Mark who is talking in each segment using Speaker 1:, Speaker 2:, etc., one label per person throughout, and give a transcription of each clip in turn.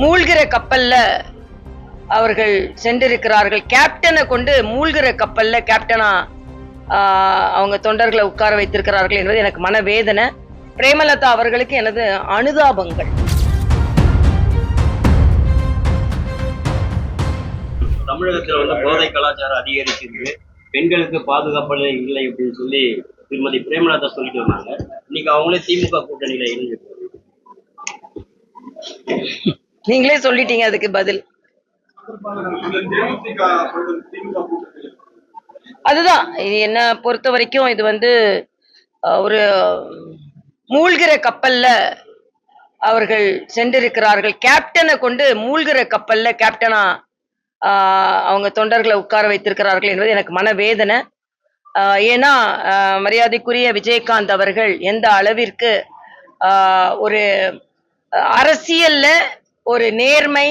Speaker 1: மூழ்கிற கப்பல்ல அவர்கள் சென்றிருக்கிறார்கள். கேப்டனை கொண்டு மூழ்கிற கப்பல்ல கேப்டனா அவங்க தொண்டர்களை உட்கார வைத்திருக்கிறார்கள் என்பது எனக்கு மனவேதனை. பிரேமலதா அவர்களுக்கு எனது அனுதாபங்கள்.
Speaker 2: தமிழகத்துல வந்து போதை கலாச்சாரம் அதிகரிச்சிருக்கு. பெண்களுக்கு பாதுகாப்பு இல்லை அப்படின்னு சொல்லி திருமதி பிரேமலதா சொல்லிட்டு வந்தாங்க. இன்னைக்கு அவங்களே திமுக கூட்டணியில இணைஞ்சிருக்காங்க.
Speaker 1: நீங்களே சொல்லிட்டீங்க அதுக்கு பதில். அதுதான். இது என்ன பொறுத்த வரைக்கும் இது வந்து ஒரு மூழ்கிற கப்பல்ல அவர்கள் சென்றிருக்கிறார்கள். கேப்டனை கொண்டு மூழ்கிற கப்பல்ல கேப்டனா அவங்க தொண்டர்களை உட்கார வைத்திருக்கிறார்கள் என்பது எனக்கு மனவேதனை. ஏன்னா மரியாதைக்குரிய விஜயகாந்த் அவர்கள் எந்த அளவிற்கு ஒரு அரசியல்ல ஒரு நேர்மை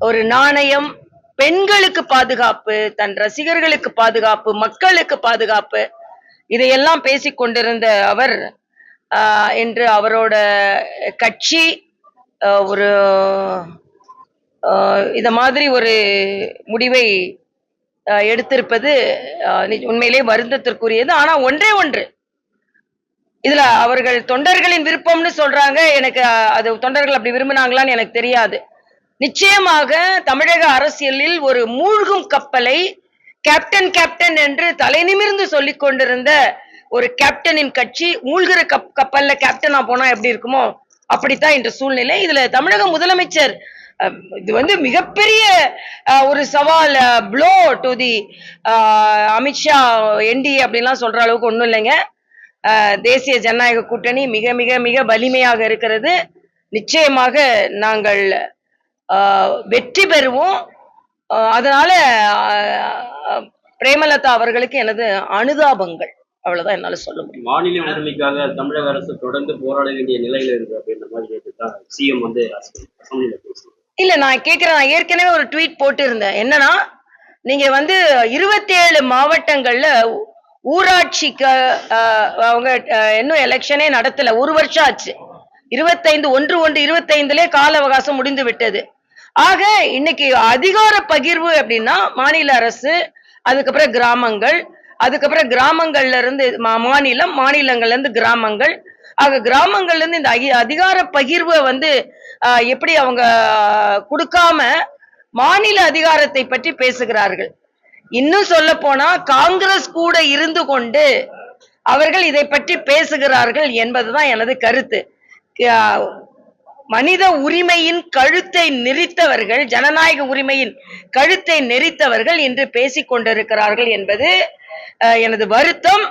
Speaker 1: ஒரு நாணயம் பெண்களுக்கு பாதுகாப்பு தன் ரசிகர்களுக்கு பாதுகாப்பு மக்களுக்கு பாதுகாப்பு இதையெல்லாம் பேசிக் கொண்டிருந்த அவர் என்று அவரோட கட்சி ஒரு இத மாதிரி ஒரு முடிவை எடுத்திருப்பது நி- உண்மையிலே வருந்தத்திற்குரியது ஆனா ஒன்றே ஒன்று இதுல அவர்கள் தொண்டர்களின் விருப்பம்னு சொல்றாங்க. எனக்கு அது தொண்டர்கள் அப்படி விரும்பினாங்களான்னு எனக்கு தெரியாது. நிச்சயமாக தமிழக அரசியலில் ஒரு மூழ்கும் கப்பலை கேப்டன் கேப்டன் என்று தலை நிமிர்ந்து சொல்லி கொண்டிருந்த ஒரு கேப்டனின் கட்சி மூழ்கிற கப் கப்பல்ல கேப்டனா போனா எப்படி இருக்குமோ அப்படித்தான் இன்று சூழ்நிலை. இதுல தமிழக முதலமைச்சர் இது வந்து மிகப்பெரிய ஒரு சவால் blow to the Amit Shah NDA அப்படின்லாம் சொல்ற அளவுக்கு ஒன்றும் இல்லைங்க. தேசிய ஜனநாயக கூட்டணி மிக மிக மிக வலிமையாக இருக்கிறது. நிச்சயமாக நாங்கள் வெற்றி பெறுவோம். அதனால பிரேமலதா அவர்களுக்கு எனது அனுதாபங்கள். அவ்வளவுதான் என்னால சொல்ல முடியும்.
Speaker 2: மாநில உரிமைக்காக தமிழக அரசு தொடர்ந்து போராட வேண்டிய நிலையில இருக்கு அப்படின்ற மாதிரி சிஎம் வந்து
Speaker 1: இல்ல நான் கேக்குறேன். நான் ஏற்கனவே ஒரு ட்வீட் போட்டு இருந்தேன் என்னன்னா நீங்க வந்து இருபத்தி ஏழு மாவட்டங்கள்ல ஊராட்சிக்கு அவங்க இன்னும் எலெக்ஷனே நடத்தல. ஒரு வருஷம் ஆச்சு. இருபத்தைந்து ஒன்று ஒன்று இருபத்தைந்துலே கால அவகாசம் முடிந்து விட்டது. ஆக இன்னைக்கு அதிகார பகிர்வு அப்படின்னா மாநில அரசு அதுக்கப்புறம் கிராமங்கள் அதுக்கப்புறம் கிராமங்கள்ல இருந்து மா- மாநிலம் மாநிலங்கள்ல இருந்து கிராமங்கள். ஆக கிராமங்கள்ல இருந்து இந்த அதிகார பகிர்வை வந்து ஆஹ், எப்படி அவங்க கொடுக்காம மாநில அதிகாரத்தை பற்றி பேசுகிறார்கள். இன்னும் சொல்ல போனா காங்கிரஸ் கூட இருந்து கொண்டு அவர்கள் இதை பற்றி பேசுகிறார்கள் என்பதுதான் எனது கருத்து. மனித உரிமையின் கழுத்தை நெரித்தவர்கள் ஜனநாயக உரிமையின் கழுத்தை நெரித்தவர்கள் இன்று பேசிக் கொண்டிருக்கிறார்கள் என்பது எனது வருத்தம்.